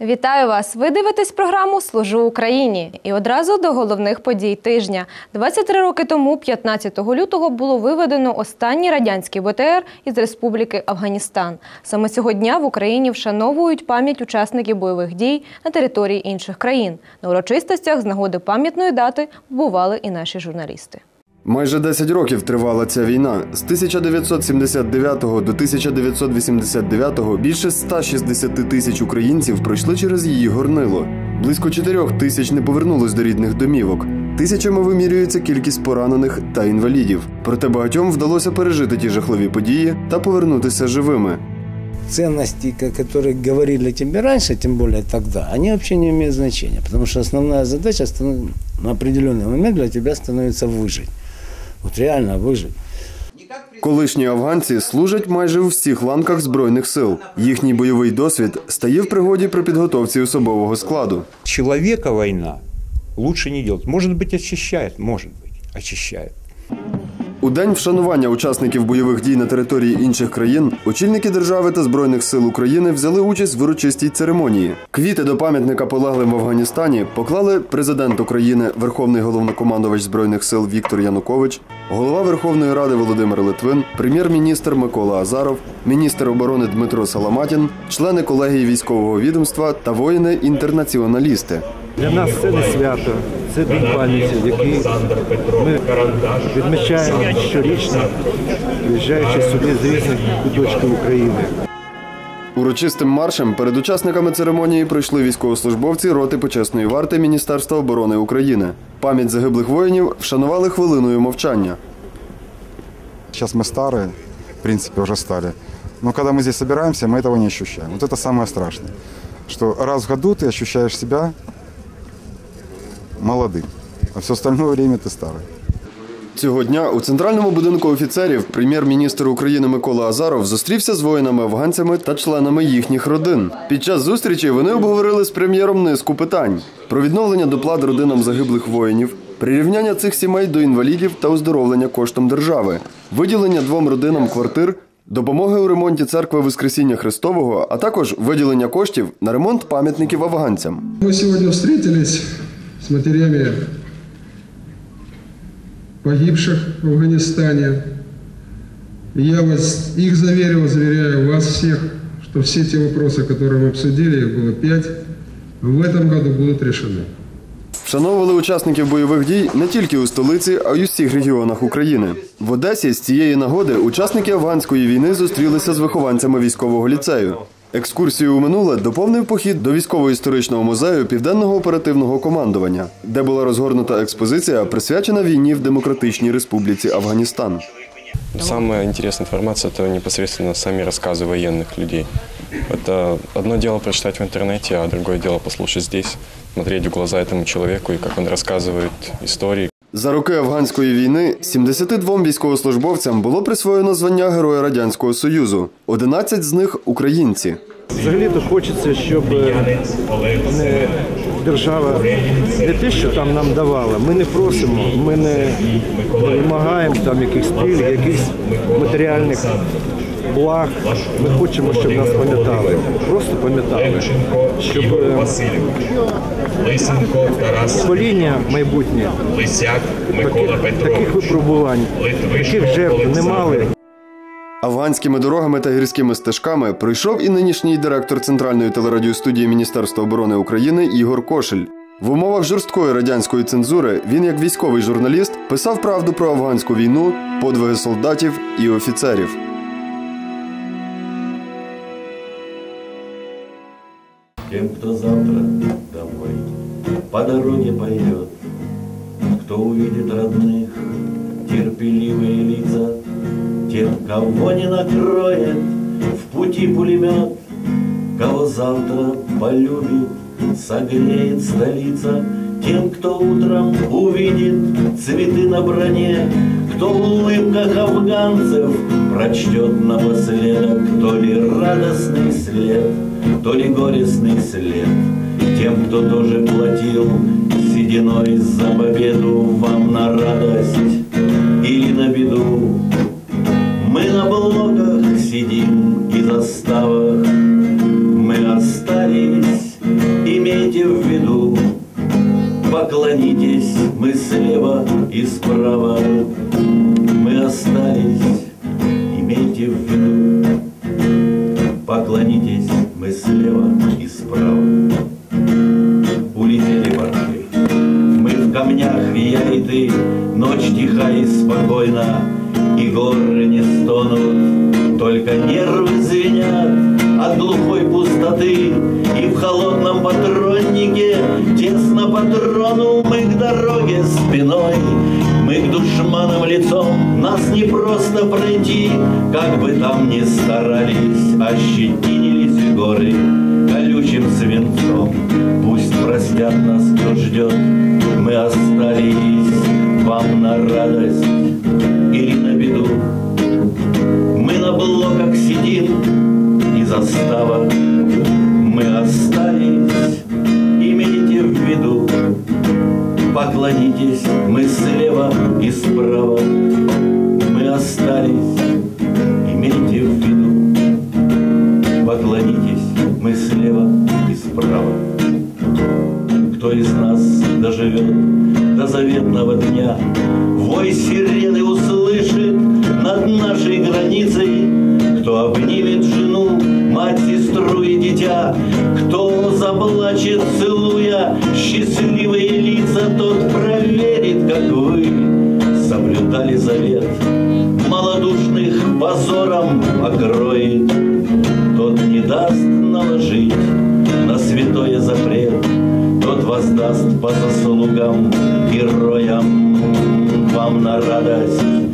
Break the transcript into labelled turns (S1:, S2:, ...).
S1: Вітаю вас! Ви дивитесь програму Служу Україні. І одразу до головних подій тижня. 23 роки тому, 15 лютого, було виведено останній радянський БТР із Республіки Афганістан. Саме цього дня в Україні вшановують пам'ять учасників бойових дій на території інших країн. На урочистостях з нагоди пам'ятної дати бували і наші журналісти.
S2: Майже 10 років тривала ця війна. З 1979 до 1989 більше 160 тисяч українців пройшли через її горнило. Близько 4 тисяч не повернулись до рідних домівок. Тисячами вимірюється кількість поранених та інвалідів. Проте багатьом вдалося пережити ті жахливі події та повернутися живими.
S3: ценности, ко- которые говорили тебе раньше, тем более тогда, они вообще не имеют значения. Потому что основная задача станов- на определенный момент для тебя становится выжить. Вот реально выжить.
S2: Колишні афганці служать майже у всіх ланках збройних сил. Їхній бойовий досвід стає в пригоді при підготовці особового складу.
S4: человека война лучше не делать. Может быть, очищает, может быть, очищает.
S2: У день вшанування учасників бойових дій на території інших країн очільники держави та збройних сил України взяли участь в урочистій церемонії. Квіти до пам'ятника полеглим в Афганістані поклали президент України, верховний головнокомандувач збройних сил Віктор Янукович, голова Верховної Ради Володимир Литвин, прем'єр-міністр Микола Азаров, міністр оборони Дмитро Саламатін, члени колегії військового відомства та воїни-інтернаціоналісти.
S5: Для нас це не свято, це день пам'яті, який ми відмічаємо щорічно, приїжджаючи сюди з різних куточків України.
S2: Урочистим маршем перед учасниками церемонії пройшли військовослужбовці роти почесної варти Міністерства оборони України. Пам'ять загиблих воїнів вшанували хвилиною мовчання.
S6: Сейчас мы старые, в принципе, уже стали. Но когда мы здесь собираемся, мы этого не ощущаем. Вот это самое страшное. Что раз в году ты ощущаешь себя молодым, а все остальное время ты старый.
S2: Цього дня у центральному будинку офіцерів прем'єр-міністр України Микола Азаров зустрівся з воїнами-афганцями та членами їхніх родин. Під час зустрічі вони обговорили з прем'єром низку питань про відновлення доплат родинам загиблих воїнів, прирівняння цих сімей до інвалідів та оздоровлення коштом держави, виділення двом родинам квартир. Допомоги у ремонті церкви Воскресіння Христового, а також виділення коштів на ремонт пам'ятників афганцям.
S7: Мы сегодня встретились с матерями погибших в Афганистане. И я вас, их заверил, заверяю вас всех, что все те вопросы, которые мы обсудили, их было пять, в этом году будут решены.
S2: Вшановували учасників бойових дій не тільки у столиці, а й у всіх регіонах України. В Одесі з цієї нагоди учасники афганської війни зустрілися з вихованцями військового ліцею. Екскурсію у минуле доповнив похід до військово-історичного музею Південного оперативного командування, де була розгорнута експозиція, присвячена війні в Демократичній Республіці Афганістан.
S8: Самая интересная информация – это непосредственно сами рассказы военных людей. Это одно дело прочитать в интернете, а другое дело послушать здесь, смотреть в глаза этому человеку и как он рассказывает истории,
S2: За роки афганської війни 72 військовослужбовцям було присвоєно звання Героя Радянського Союзу. 11 з них українці.
S5: Взагалі-то хочеться, щоб не держава не те, що там нам давала. Ми не просимо, ми не вимагаємо там якихось пільг, якихось матеріальних благ. Ми хочемо, щоб нас пам'ятали. Просто пам'ятали, щоб е, покоління майбутнє таких, таких випробувань, таких жертв не мали.
S2: Афганськими дорогами та гірськими стежками пройшов і нинішній директор центральної телерадіостудії Міністерства оборони України Ігор Кошель. В умовах жорсткої радянської цензури він, як військовий журналіст, писав правду про афганську війну, подвиги солдатів і офіцерів.
S9: Тем, кто завтра домой по дороге пойдет, Кто увидит родных, терпеливые кого не накроет в пути пулемет, Кого завтра полюбит, согреет столица, Тем, кто утром увидит цветы на броне, Кто в улыбках афганцев прочтет напоследок. То ли радостный след, то ли горестный след. Тем, кто тоже платил сединой за победу Вам на радость Поклонитесь, мы слева и справа, мы остались, имейте в виду. Поклонитесь, мы слева и справа. Улетели борты, мы в камнях, я и ты, Ночь тиха и спокойна, и горы не стонут, Только нервы звенят от глухой пустоты, И в холодном тесно патрону мы к дороге спиной, мы к душманам лицом, нас не просто пройти, Как бы там ни старались, ощетинились горы колючим свинцом. Пусть простят нас, кто ждет, мы остались вам на радость или на беду. Мы на блоках сидим, и застава, мы остались, Поклонитесь, мы слева и справа, мы остались, имейте в виду. Поклонитесь, мы слева и справа. Кто из нас доживет до заветного дня, Вой сирены услышит над нашей границей, Кто обнимет жену, мать, сестру и дитя, Кто заплачет, целуя счастливые лица, Тот проверит, как вы соблюдали завет, Малодушных позором покроет, Тот не даст наложить на святое запрет, Тот воздаст по заслугам героям. Вам на радость